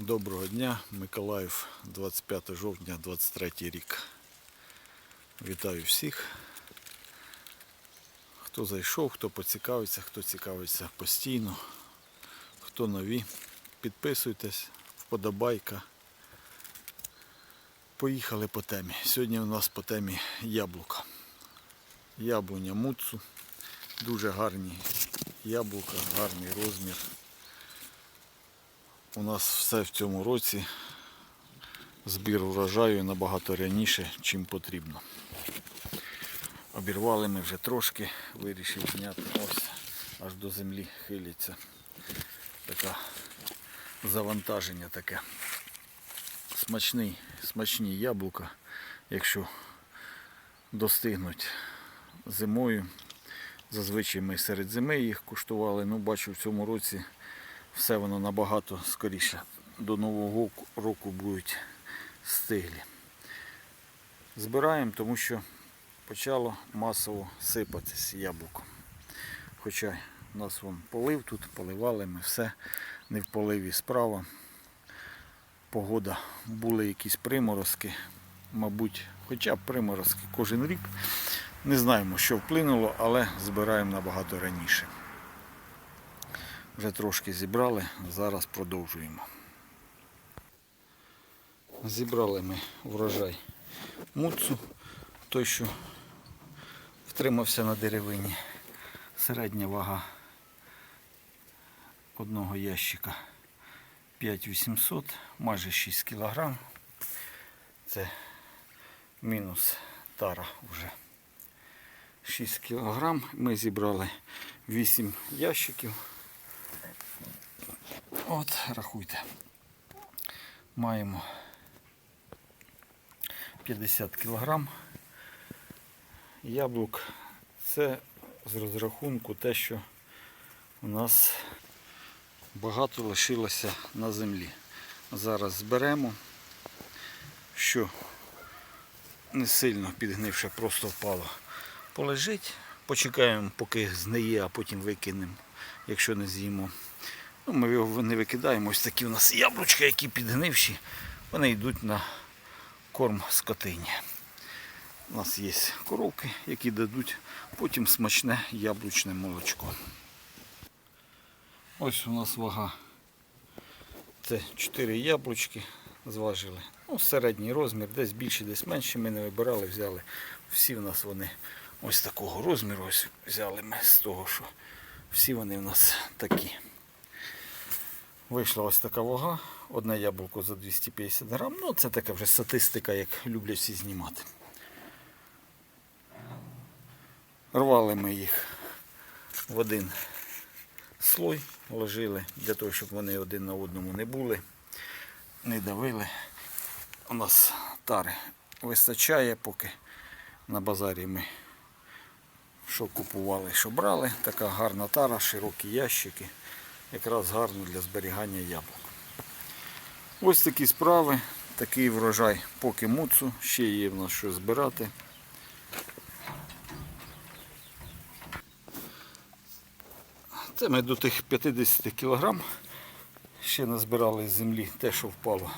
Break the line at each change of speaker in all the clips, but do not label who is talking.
Доброго дня, Миколаїв, 25 жовтня, 23 рік. Вітаю всіх. Хто зайшов, хто поцікавиться, хто цікавиться постійно, хто нові. Підписуйтесь, вподобайка. Поїхали по темі. Сьогодні у нас по темі яблука. Яблуня муцу. Дуже гарні яблука, гарний розмір. У нас все в цьому році збір урожаю набагато раніше, чим потрібно. Обірвали ми вже трошки, вирішив зняти ось аж до землі хилиться. Таке завантаження таке. Смачний, смачні яблука, якщо достигнуть зимою. Зазвичай ми серед зими їх куштували, ну бачу в цьому році все воно набагато скоріше. До Нового року- будуть стиглі. Збираємо, тому що почало масово сипатись яблуко. Хоча у нас вон полив тут, поливали ми все, не в поливі справа. Погода, були якісь приморозки, мабуть, хоча б приморозки кожен рік. Не знаємо, що вплинуло, але збираємо набагато раніше. Вже трошки зібрали, зараз продовжуємо. Зібрали ми врожай муцу, той, що втримався на деревині. Середня вага одного ящика 5800, майже 6 кг. Це мінус тара вже 6 кг. Ми зібрали 8 ящиків. От, рахуйте. Маємо 50 кг яблук. Це з розрахунку те, що у нас багато лишилося на землі. Зараз зберемо, що не сильно підгнивши, просто впало. Полежить, почекаємо, поки згниє, а потім викинемо, якщо не з'їмо. Ну, ми його не викидаємо. Ось такі у нас яблучка, які підгнивші, вони йдуть на корм скотині. У нас є коровки, які дадуть потім смачне яблучне молочко. Ось у нас вага. Це 4 яблучки зважили. Ну, середній розмір, десь більше, десь менше. Ми не вибирали, взяли. Всі в нас вони ось такого розміру. Ось взяли ми з того, що всі вони в нас такі. Вийшла ось така вага. Одне яблуко за 250 грам. Ну, це така вже статистика, як люблять всі знімати. Рвали ми їх в один слой, ложили для того, щоб вони один на одному не були, не давили. У нас тари вистачає, поки на базарі ми що купували, що брали. Така гарна тара, широкі ящики якраз гарно для зберігання яблук. Ось такі справи, такий врожай поки муцу, ще є в нас що збирати. Це ми до тих 50 кг ще назбирали з землі те, що впало,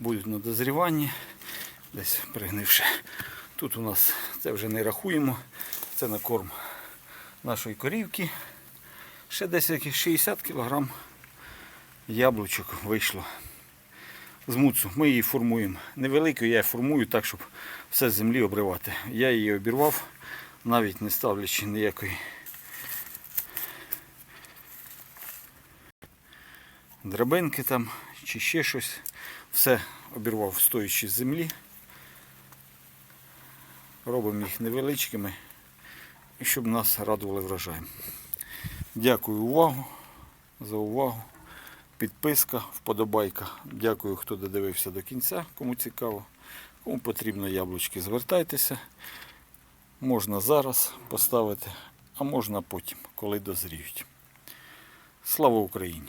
будуть на дозріванні, десь пригнивши. Тут у нас це вже не рахуємо, це на корм нашої корівки. Ще десь 60 кг яблучок вийшло з муцу. Ми її формуємо. Невеликою я формую так, щоб все з землі обривати. Я її обірвав, навіть не ставлячи ніякої драбинки там чи ще щось. Все обірвав стоячи з землі. Робимо їх невеличкими, щоб нас радували врожаєм. Дякую увагу, за увагу. Підписка, вподобайка. Дякую, хто додивився до кінця, кому цікаво. Кому потрібно яблучки, звертайтеся. Можна зараз поставити, а можна потім, коли дозріють. Слава Україні!